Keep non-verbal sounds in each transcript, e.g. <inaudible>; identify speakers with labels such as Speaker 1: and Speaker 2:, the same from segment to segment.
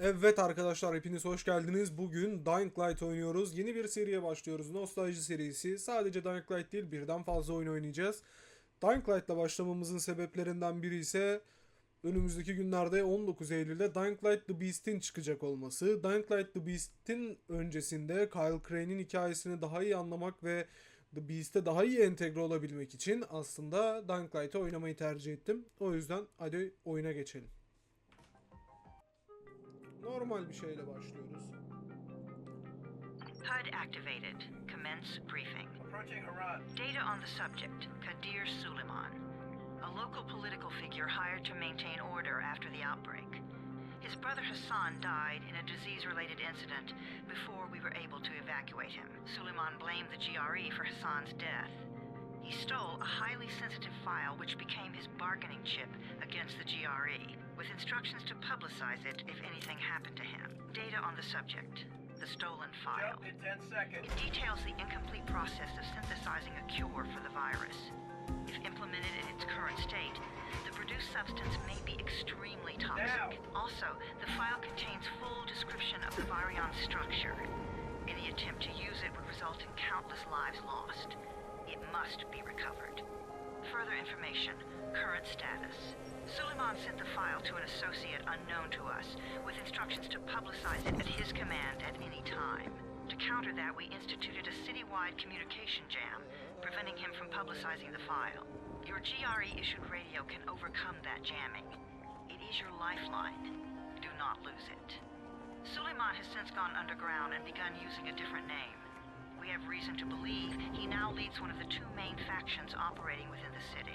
Speaker 1: Evet arkadaşlar hepiniz hoş geldiniz. Bugün Dying Light oynuyoruz. Yeni bir seriye başlıyoruz. Nostalji serisi. Sadece Dying Light değil birden fazla oyun oynayacağız. Dying Light'la başlamamızın sebeplerinden biri ise önümüzdeki günlerde 19 Eylül'de Dying Light The Beast'in çıkacak olması. Dying Light The Beast'in öncesinde Kyle Crane'in hikayesini daha iyi anlamak ve The Beast'e daha iyi entegre olabilmek için aslında Dying Light'ı oynamayı tercih ettim. O yüzden hadi oyuna geçelim. Normal bir şeyle başlıyoruz.
Speaker 2: HUD activated. Commence briefing.
Speaker 3: Approaching Harad.
Speaker 2: Data on the subject, Kadir Suleiman. A local political figure hired to maintain order after the outbreak. His brother Hassan died in a disease-related incident before we were able to evacuate him. Suleiman blamed the GRE for Hassan's death. He stole a highly sensitive file which became his bargaining chip against the GRE, with instructions to publicize it if anything happened to him. Data on the subject, the stolen file.
Speaker 3: Jump in 10 seconds.
Speaker 2: It details the incomplete process of synthesizing a cure for the virus. If implemented in its current state, the produced substance may be extremely toxic.
Speaker 3: Now.
Speaker 2: Also, the file contains full description of the virion's structure. Any attempt to use it would result in countless lives lost. Must be recovered. Further information, current status. Suleiman sent the file to an associate unknown to us, with instructions to publicize it at his command at any time. To counter that, we instituted a citywide communication jam, preventing him from publicizing the file. Your GRE-issued radio can overcome that jamming. It is your lifeline. Do not lose it. Suleiman has since gone underground and begun using a different name. We have reason to believe he now leads one of the two main factions operating within the city.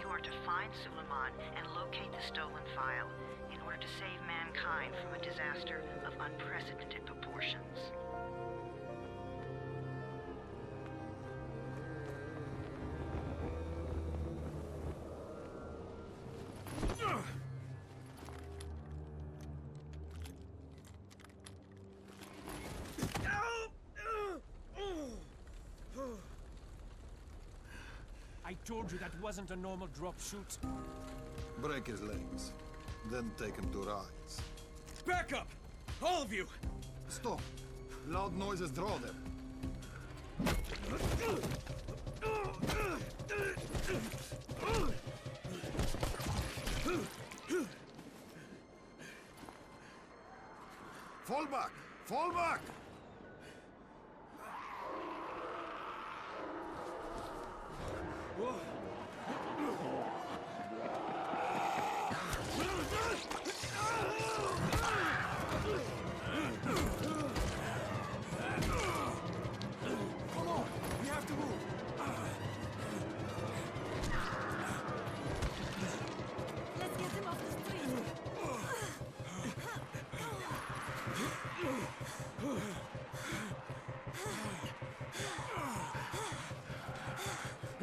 Speaker 2: You are to find Suleiman and locate the stolen file in order to save mankind from a disaster of unprecedented proportions.
Speaker 4: Told you that wasn't a normal drop shoot.
Speaker 5: Break his legs, then take him to rides.
Speaker 4: Back up! All of you!
Speaker 5: Stop! Loud noises draw them. Fall back! Fall back!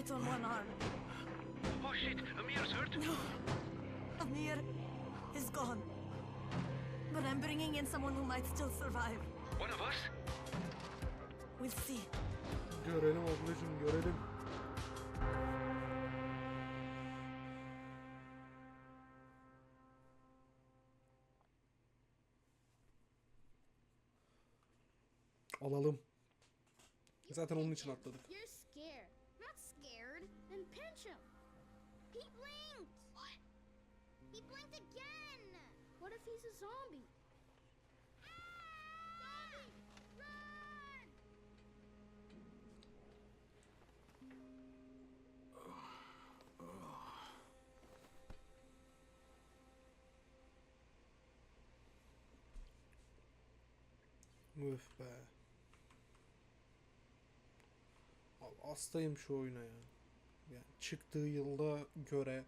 Speaker 6: bite on one arm.
Speaker 3: Oh shit, Amir's hurt.
Speaker 6: No, Amir is gone. But I'm bringing in someone who might still survive.
Speaker 3: One of us?
Speaker 6: We'll see.
Speaker 1: Görelim ablacım görelim. Alalım. Zaten onun için atladık.
Speaker 7: İf he's a zombie? Zombie! Run!
Speaker 1: Öf be. hastayım şu oyuna ya. Yani çıktığı yılda göre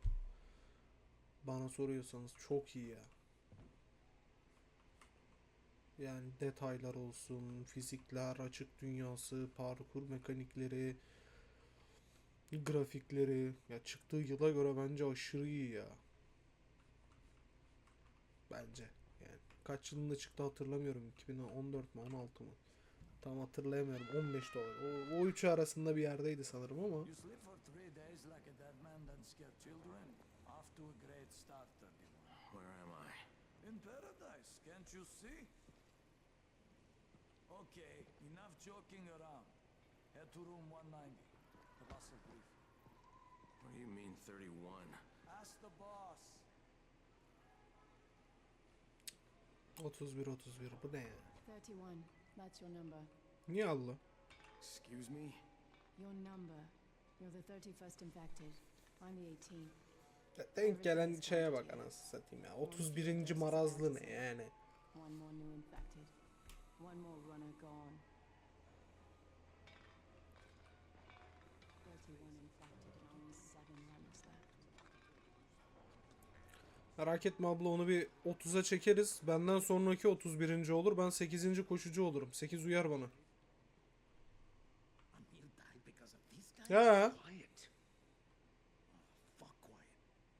Speaker 1: bana soruyorsanız çok iyi ya. Yani detaylar olsun, fizikler, açık dünyası, parkur mekanikleri, grafikleri ya çıktığı yıla göre bence aşırı iyi ya. Bence yani kaç yılında çıktı hatırlamıyorum. 2014 mü 16 mı? Tam hatırlayamıyorum. 15 dolar. O, o üçü arasında bir yerdeydi sanırım ama.
Speaker 4: You sleep for three days like a dead man, then scare children. Off to a great start, 31.
Speaker 8: Where am I?
Speaker 4: In paradise, can't you see? Okay, enough joking around. Head to room 190. The boss will brief.
Speaker 8: What do you mean 31?
Speaker 4: Ask the boss.
Speaker 1: 31 31 bu ne ya?
Speaker 9: 31. That's your number.
Speaker 1: Niye Allah?
Speaker 8: Excuse me?
Speaker 9: Your number. You're the 31st infected. I'm the 18th.
Speaker 1: Ya Denk gelen şeye bak anasını satayım ya. 31. marazlı ne yani?
Speaker 9: One more new infected. One more runner gone. 31 infected and only 7 runners left.
Speaker 1: Merak etme abla onu bir 30'a çekeriz. Benden sonraki 31. olur. Ben 8. koşucu olurum. 8 uyar bana. Ya.
Speaker 10: Quiet. Oh, fuck quiet.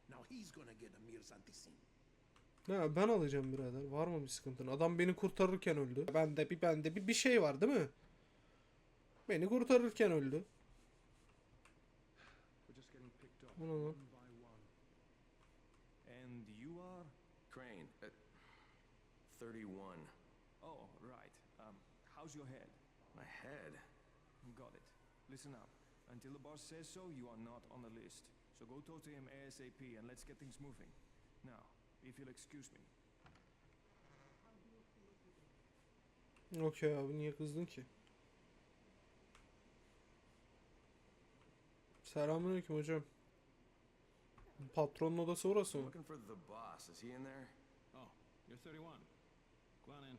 Speaker 10: Now he's gonna get Amir's antisin.
Speaker 1: Ya ben alacağım birader. Var mı bir sıkıntın? Adam beni kurtarırken öldü. Bende bir bende bir bir şey var değil mi? Beni kurtarırken öldü. Ana lan.
Speaker 11: And you are?
Speaker 8: Crane. Uh, 31.
Speaker 11: Oh, right. Um, how's your head?
Speaker 8: My head?
Speaker 11: Got it. Listen up. Until the boss says so, you are not on the list. So go talk to him ASAP and let's get things moving. Now, if you'll excuse me.
Speaker 1: Okey abi niye kızdın ki? Selamünaleyküm hocam. Patronun odası orası mı?
Speaker 8: Looking for the boss. Is he in there?
Speaker 11: Oh, you're 31. Go on in.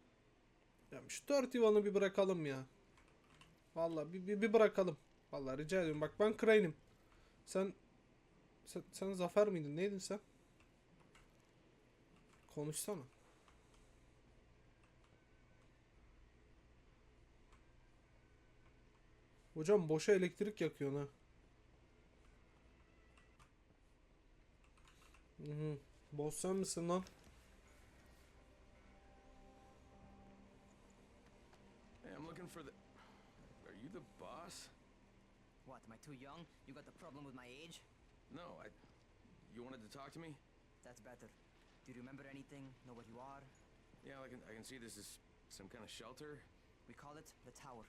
Speaker 1: Ya şu dört yuvanı bir bırakalım ya. Vallahi bir, bir, bir bırakalım. Vallahi rica ediyorum. Bak ben Crane'im. Sen, sen sen Zafer miydin? Neydin sen? Konuşsana. Hocam boşa elektrik yakıyorsun ha. Hı hı. Boss sen misin lan?
Speaker 8: Hey, I'm looking for the. Are you the boss?
Speaker 12: What, am I too young? You got the problem with my age?
Speaker 8: No, I. You wanted to talk to me?
Speaker 12: That's better. Do you remember anything? Know what you are?
Speaker 8: Yeah, I can. I can see this is some kind of shelter.
Speaker 12: We call it the Tower.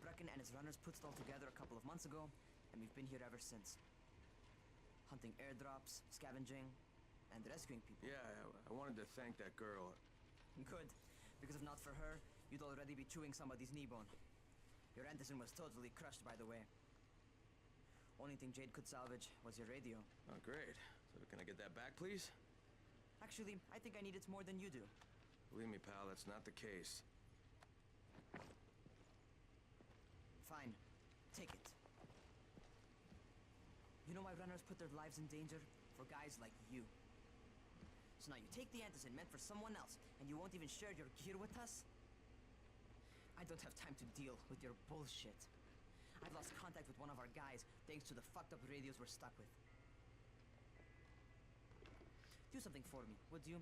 Speaker 12: Brecken and his runners put it all together a couple of months ago, and we've been here ever since. Hunting airdrops, scavenging, and rescuing people.
Speaker 8: Yeah, I, I wanted to thank that girl.
Speaker 12: Good, because if not for her, you'd already be chewing somebody's knee bone. Your Anderson was totally crushed, by the way. Only thing Jade could salvage was your radio.
Speaker 8: Oh, great. So can I get that back, please?
Speaker 12: Actually, I think I need it more than you do.
Speaker 8: Believe me, pal, that's not the case.
Speaker 12: Fine. Take it. You know why runners put their lives in danger? For guys like you. So now you take the antizin meant for someone else, and you won't even share your gear with us? I don't have time to deal with your bullshit. I've lost contact with one of our guys thanks to the fucked up radios we're stuck with. Do something for me, would you?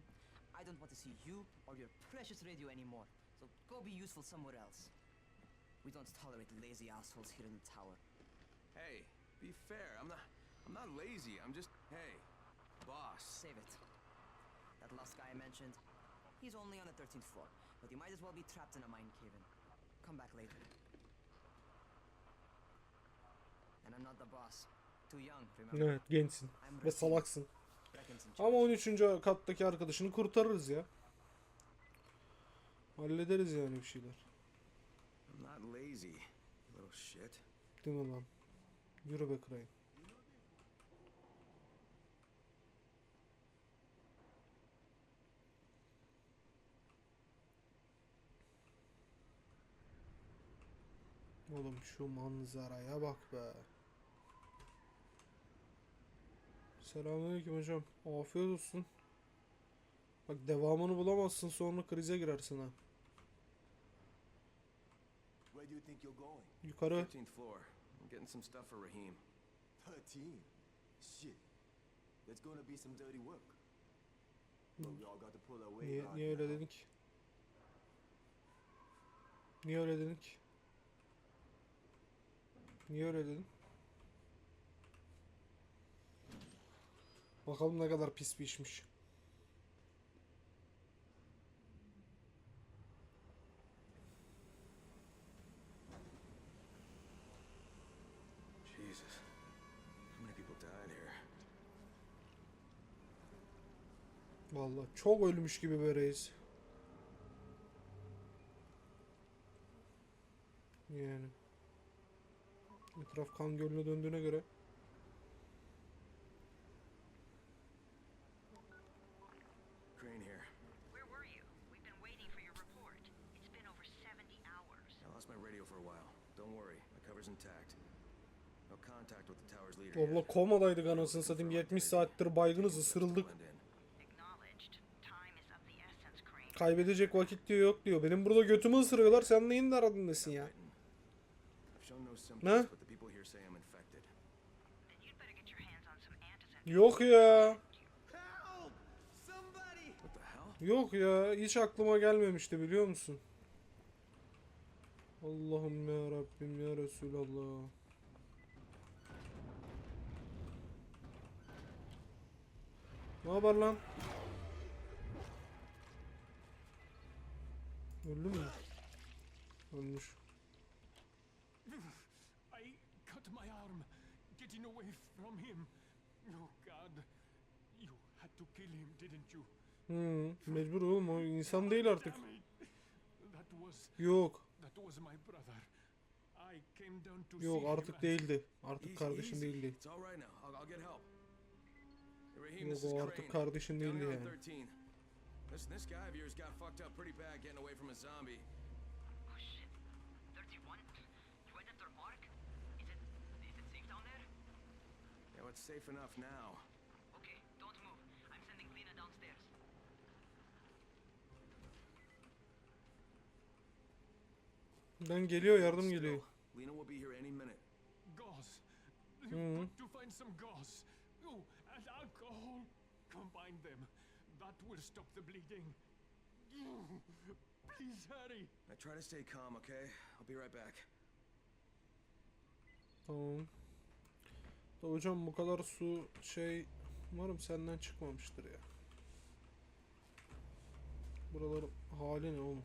Speaker 12: I don't want to see you or your precious radio anymore, so go be useful somewhere else. We don't tolerate lazy assholes here in the tower.
Speaker 8: Hey, be fair. I'm not. I'm not lazy. I'm just. Hey, boss.
Speaker 12: Save it. That last guy I mentioned, he's only on the 13th floor, but he might as well be trapped in a mine cave-in. Come back later. And I'm not the boss. Too young, remember?
Speaker 1: Evet gençsin
Speaker 12: I'm
Speaker 1: ve
Speaker 12: Rakim.
Speaker 1: salaksın. Ama 13. kattaki arkadaşını kurtarırız ya. Hallederiz yani bir şeyler. Değil mi lan? Yürü be Crane. Oğlum şu manzaraya bak be. Selamünaleyküm hocam. Afiyet olsun. Bak devamını bulamazsın sonra krize girersin ha.
Speaker 8: Where do you think you're going?
Speaker 1: Yukarı.
Speaker 8: 13th floor. I'm getting some stuff for Raheem.
Speaker 13: 13? Shit. That's gonna be some dirty work. But we all got to pull our weight
Speaker 1: Niye, niye öyle dedin ki? Niye öyle dedin ki? Niye öyle dedin? Bakalım ne kadar pis bir işmiş.
Speaker 8: Jesus. How many people died here?
Speaker 1: Vallahi çok ölmüş gibi reis. Yani. Etraf kan gölüne döndüğüne göre.
Speaker 8: Crane here.
Speaker 2: Where were you? We've been waiting for your report. It's been over 70 hours.
Speaker 8: I lost my radio for a while. Don't worry, my cover's intact. No contact with the tower's leader yet.
Speaker 1: Valla komadaydık anasını satayım 70 saattir baygınız ısırıldık. Kaybedecek vakit diyor yok diyor. Benim burada götümü ısırıyorlar sen neyin derdindesin ya?
Speaker 2: Antizen.
Speaker 1: Yok ya. Yok ya hiç aklıma gelmemişti biliyor musun? Allah'ım ya Rabbim ya Resulallah. Ne haber lan? Öldü mü? Ölmüş.
Speaker 11: I cut my arm getting away from him. Oh God. You had to kill him, didn't you?
Speaker 1: Hı, mecbur oğlum o insan değil artık. Yok.
Speaker 11: That was my brother. I came down to
Speaker 1: Yok artık değildi. Artık
Speaker 8: easy.
Speaker 1: değildi.
Speaker 8: It's all right now. I'll, I'll get help. Raheem,
Speaker 1: Yok o artık kardeşin
Speaker 8: Down
Speaker 1: değildi yani.
Speaker 8: 13. Listen, this guy of yours got fucked up pretty bad getting away from a zombie.
Speaker 2: Oh shit. 31? You went after Mark? Is it is it safe down there?
Speaker 8: Yeah, well, it's safe enough now.
Speaker 2: Okay, don't move. I'm sending Lena downstairs.
Speaker 1: Ben geliyor yardım geliyor.
Speaker 8: Lena will be here any minute.
Speaker 11: Gauze. You've got to find some gauze. Oh, and alcohol. Combine them. That will stop the bleeding. Please hurry.
Speaker 8: Now try to stay calm, okay? I'll be right back.
Speaker 1: Tamam. Da hocam bu kadar su şey umarım senden çıkmamıştır ya. Buraların hali ne oğlum?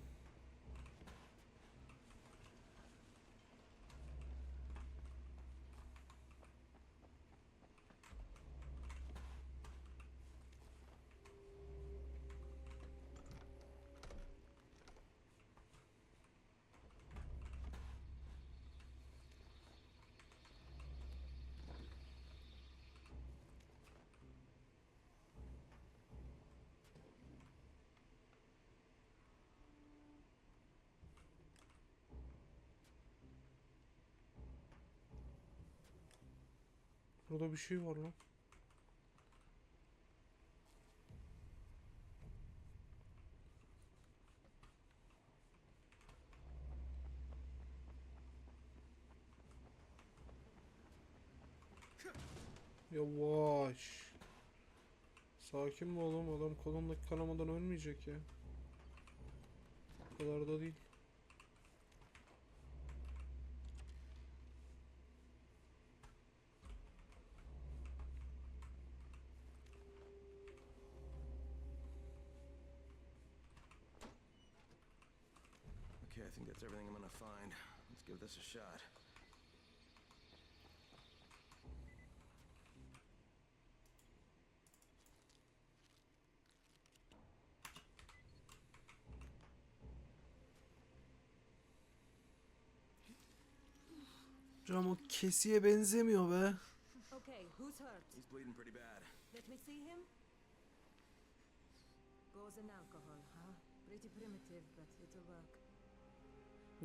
Speaker 1: Burada bir şey var lan. Yavaş. Sakin mi oğlum? Adam kolundaki kanamadan ölmeyecek ya. O kadar da değil.
Speaker 8: I think that's everything I'm gonna find. Let's give this a shot.
Speaker 1: Cam o kesiye benzemiyor be.
Speaker 12: Okay, who's hurt?
Speaker 8: He's bleeding pretty bad.
Speaker 12: Let me see him. Gauze and alcohol, huh? Pretty primitive, but it'll work.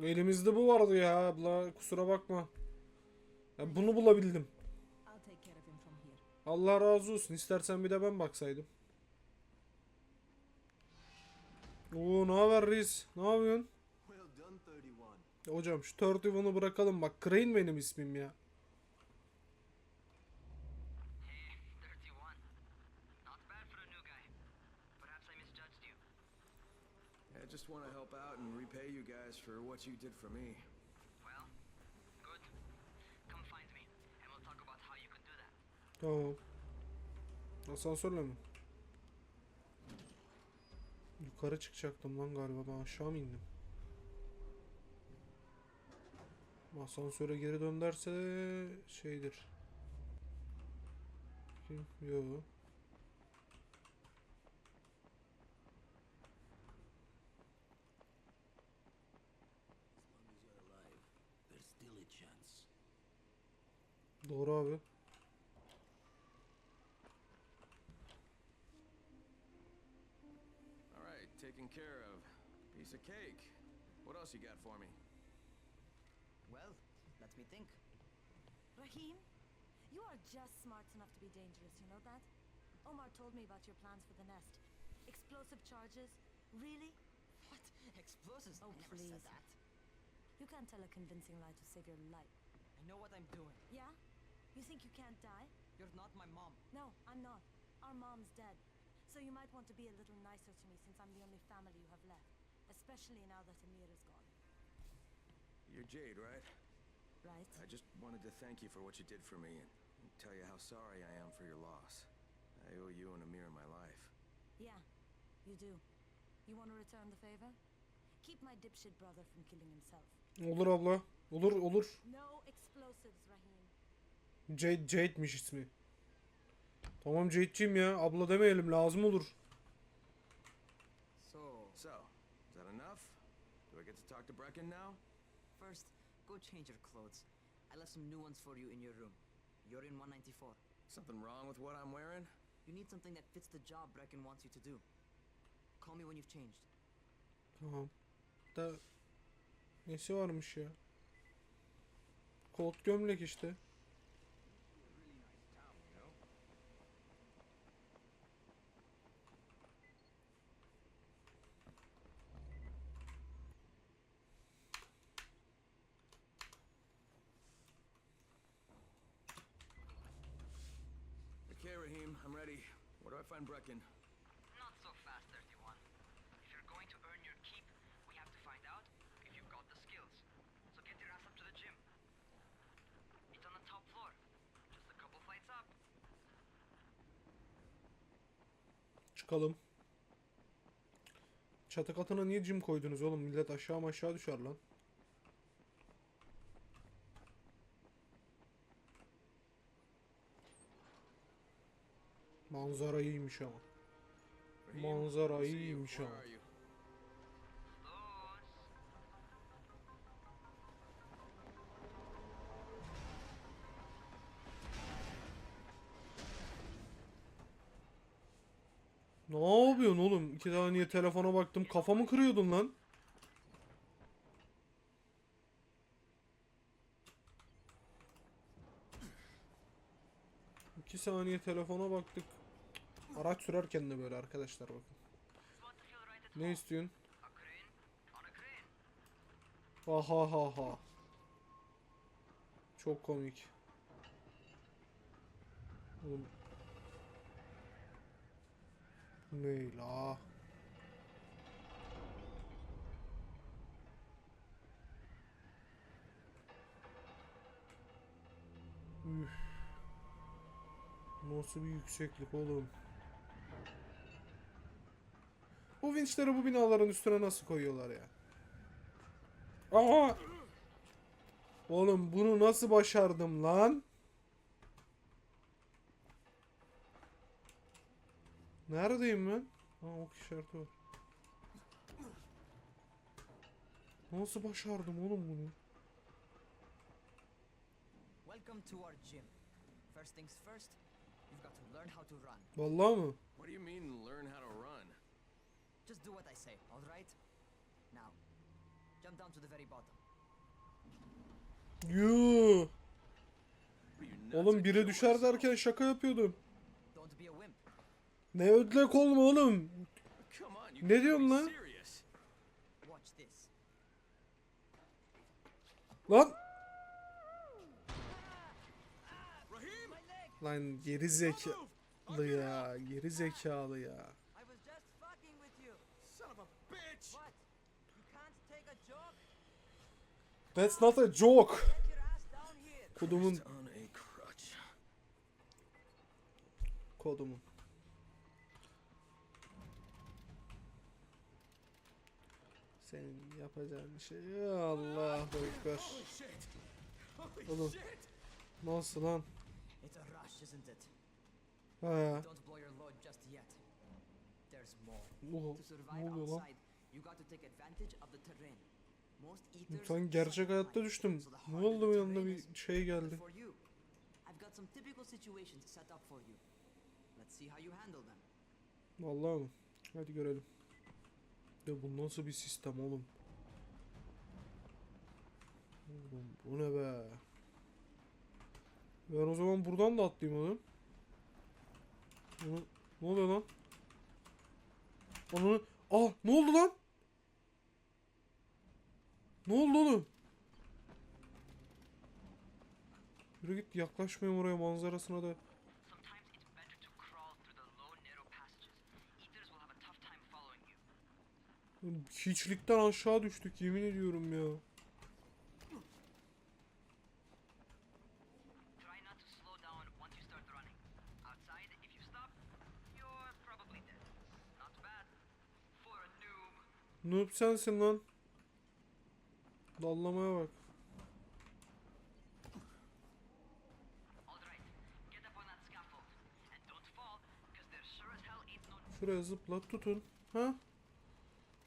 Speaker 1: Elimizde bu vardı ya abla kusura bakma. Ya bunu bulabildim. Allah razı olsun. İstersen bir de ben baksaydım. Oo ne haber reis? Ne yapıyorsun?
Speaker 13: Well done, 31.
Speaker 1: Hocam şu 31'ı bırakalım bak. Crane benim ismim ya.
Speaker 12: Not bad for a new guy. Perhaps I misjudged you.
Speaker 8: I just want to help out and repay you guys for what you did for me.
Speaker 12: Well, good. Come find me, and we'll talk about how you can do that.
Speaker 1: Tamam. Asansörle mi? Yukarı çıkacaktım lan galiba. Ben aşağı mı indim? Asansöre geri dön derse şeydir. Kim? Yo.
Speaker 10: There's chance.
Speaker 1: Doğru abi.
Speaker 8: All right, taken care of. Piece of cake. What else you got for me?
Speaker 12: Well, let me think.
Speaker 6: Rahim, you are just smart enough to be dangerous, you know that? Omar told me about your plans for the nest. Explosive charges? Really?
Speaker 12: What? Explosives?
Speaker 6: Oh,
Speaker 12: I never oh,
Speaker 6: please.
Speaker 12: said that.
Speaker 6: You can't tell a convincing lie to save your life.
Speaker 12: I know what I'm doing.
Speaker 6: Yeah? You think you can't die?
Speaker 12: You're not my mom.
Speaker 6: No, I'm not. Our mom's dead. So you might want to be a little nicer to me since I'm the only family you have left. Especially now that Amir is gone.
Speaker 8: You're Jade, right?
Speaker 6: Right?
Speaker 8: I just wanted to thank you for what you did for me and, and tell you how sorry I am for your loss. I owe you and Amir my life.
Speaker 6: Yeah, you do. You want to return the favor? Keep my dipshit brother from killing himself.
Speaker 1: Olur abla. Olur olur. Jade, Jade'miş ismi. Tamam Jade'ciyim ya. Abla demeyelim lazım olur.
Speaker 12: So,
Speaker 8: So, is that enough? Do I get to talk to Brecken now?
Speaker 12: first, go change your clothes. I left some new ones for you in your room. You're in 194.
Speaker 8: Something wrong with what I'm wearing?
Speaker 12: You need something that fits the job Brecken wants you to do. Call me when you've changed.
Speaker 1: Tamam. Da nesi varmış ya? Kot gömlek işte.
Speaker 8: Okay, I'm ready. Where do I find Brecken?
Speaker 12: Not so fast, 31. If you're going to earn your keep, we have to find out if you've got the skills. So get your ass up to the gym. It's on the top floor. Just a couple flights up.
Speaker 1: Çıkalım. Çatı katına niye cim koydunuz oğlum? Millet aşağı aşağı düşer lan. Manzara iyiymiş ama. Manzara iyiymiş ama. Yapıyorsun oğlum? İki saniye telefona baktım. Kafamı kırıyordun lan. İki saniye telefona baktık. Araç sürerken de böyle arkadaşlar bakın. Ne istiyorsun? Ha ha ha ha. Çok komik. Oğlum. Bu Ne la? Nasıl bir yükseklik oğlum? Bu vinçleri bu binaların üstüne nasıl koyuyorlar ya? Aha! Oğlum bunu nasıl başardım lan? Neredeyim ben? Ha ok işareti var. Nasıl başardım oğlum bunu?
Speaker 12: Welcome to our gym. First things first, you've got to learn how to run.
Speaker 1: Vallahi mı?
Speaker 8: What do you mean, learn how to run?
Speaker 12: Just do what I say, alright? Now, Jump down to the very bottom.
Speaker 1: Yuh. Oğlum bire düşer derken şaka yapıyordum.
Speaker 12: Don't be a wimp.
Speaker 1: Ne ödlek olma oğlum. Ne diyorsun lan? Lan. Lan geri zekalı ya. Geri zekalı ya.
Speaker 12: I was just fucking with you.
Speaker 1: Senin yapacağın şey Allah ekber. Oğlum lan?
Speaker 12: Rush, isn't it?
Speaker 1: Ha.
Speaker 12: To
Speaker 1: ne oluyor lan? Sen gerçek hayatta düştüm. Ne oldu bir anda bir şey geldi. Vallahi mı? Hadi görelim. Ya bu nasıl bir sistem oğlum? Oğlum bu ne be? Ben o zaman buradan da atlayayım oğlum. Ne oluyor lan? Onu... Ah ne oldu lan? Ne oldu oğlum? Yürü git yaklaşmayayım oraya manzarasına da. Hiçlikten aşağı düştük yemin ediyorum ya.
Speaker 2: Noob.
Speaker 1: Sensin lan. Dallamaya bak. Şuraya zıpla tutun. Ha?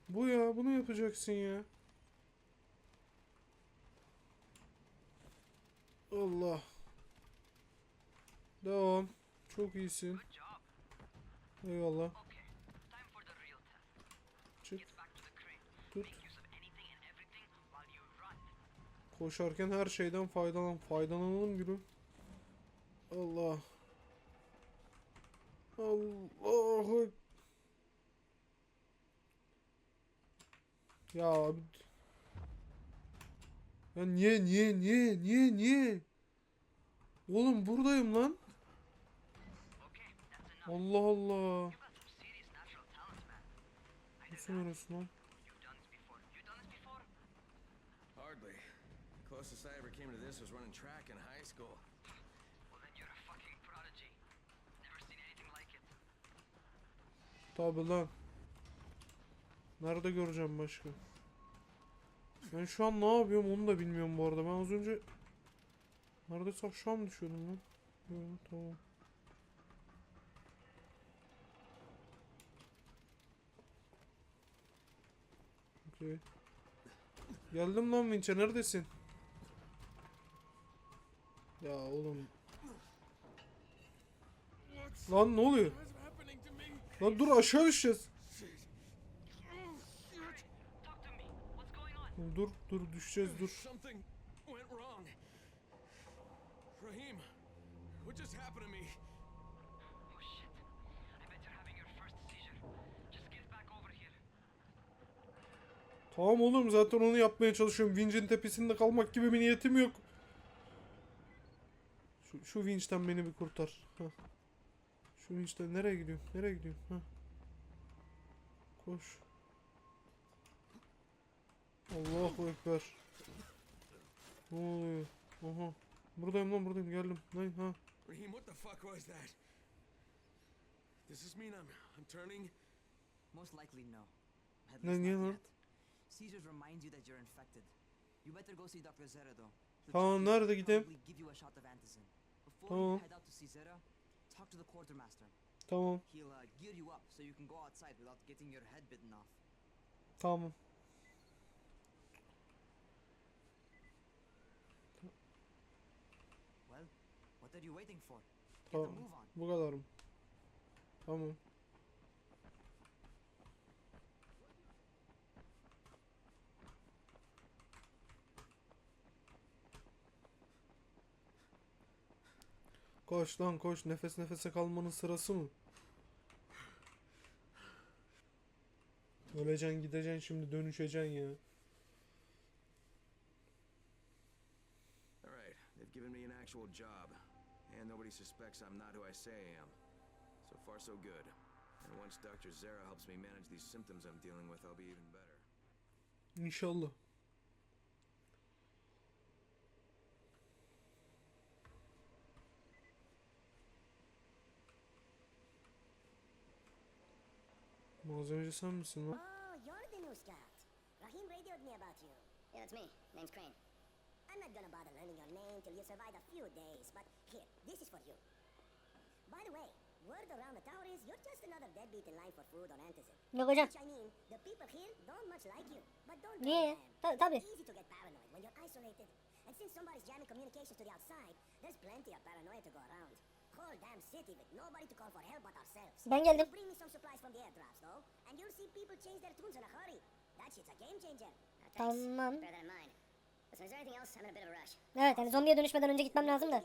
Speaker 1: Bu ya bunu yapacaksın ya. Allah. Devam. Çok iyisin. Eyvallah. Çık. Tut. Koşarken her şeyden faydalan. Faydalanalım gülüm. Allah. Allahu. Ya abi. Ya niye niye niye niye niye? Oğlum buradayım lan. Allah Allah. Nasıl orası lan?
Speaker 8: Hardly. Closest I ever came to this was running track in high school.
Speaker 2: Well, then you're a fucking prodigy. Never seen anything like it.
Speaker 1: Tabi lan. Nerede göreceğim başka? Ben şu an ne yapıyorum onu da bilmiyorum bu arada. Ben az önce neredeyse aşağı düşüyordum lan? Evet, tamam. Okey. Geldim lan Vinç'e neredesin? Ya oğlum. Lan ne oluyor? Lan dur aşağı düşeceğiz.
Speaker 2: Talk to me. What's going on?
Speaker 1: Dur dur düşeceğiz dur.
Speaker 3: Something went wrong. Raheem, what just happened to me?
Speaker 2: Oh shit. I bet you're having your first seizure. Just get back over here.
Speaker 1: Tamam oğlum zaten onu yapmaya çalışıyorum. Vincin tepesinde kalmak gibi bir niyetim yok. Şu, şu vinçten beni bir kurtar. Heh. Şu vinçten nereye gidiyorum? Nereye gidiyorum? Heh. Koş. Allahu Ekber. Ne oluyor? Aha. Buradayım lan buradayım geldim. Lan ha.
Speaker 3: Raheem, what the fuck was that? Does this mean I'm I'm turning?
Speaker 12: Most likely no. At least not yet. Reminds you that you're infected. You better go see Dr. Zera though. He'll
Speaker 1: Tamam nerede gideyim?
Speaker 12: probably give you
Speaker 1: Tamam. Bu kadarım. Tamam. Koş lan koş. Nefes nefese kalmanın sırası mı? Öleceksin gideceksin şimdi dönüşeceksin ya.
Speaker 8: Alright, they've given me an actual job. And nobody suspects I'm not who I say I am. So far, so good. And once Dr. Zara helps me manage these symptoms I'm dealing with, I'll be even better.
Speaker 1: Inshallah. Malzemeci sen misin lan?
Speaker 14: Oh, you're the new scout. Rahim radioed me about you. Yeah, it's me. Name's Crane. I'm not gonna bother learning your name till you survive a few days, but here, this is for you. By the way, word around the tower is you're just another deadbeat in line for food or
Speaker 15: hocam.
Speaker 14: Which I mean, the people here don't much like you, but don't
Speaker 15: Niye?
Speaker 14: blame them.
Speaker 15: Ta- tabii.
Speaker 14: It's easy to get paranoid when you're isolated. And since somebody's jamming communications to the outside, there's plenty of paranoia to go around. Whole damn city with nobody to call for help but ourselves.
Speaker 15: Ben geldim.
Speaker 14: Bring me some supplies from the airdrops, though, and you'll see people change their tunes in a hurry. That shit's a game changer. Now, thanks.
Speaker 15: Tamam.
Speaker 14: Bear that in
Speaker 15: Evet yani zombiye dönüşmeden önce gitmem lazım da.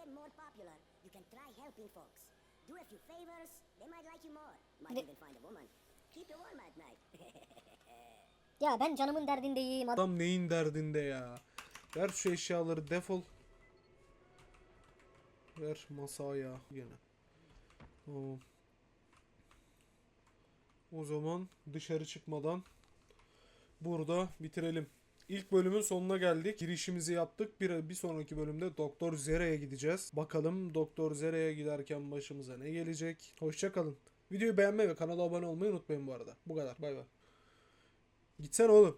Speaker 15: <laughs> Ya ben canımın derdindeyim. Adam
Speaker 1: Adam neyin derdinde ya? Ver şu eşyaları defol. Ver masaya gene. Tamam. O zaman dışarı çıkmadan burada bitirelim. İlk bölümün sonuna geldik. Girişimizi yaptık. Bir, bir sonraki bölümde Doktor Zera'ya gideceğiz. Bakalım Doktor Zera'ya giderken başımıza ne gelecek. Hoşçakalın. Videoyu beğenmeyi ve kanala abone olmayı unutmayın bu arada. Bu kadar. Bay bay. Gitsene oğlum.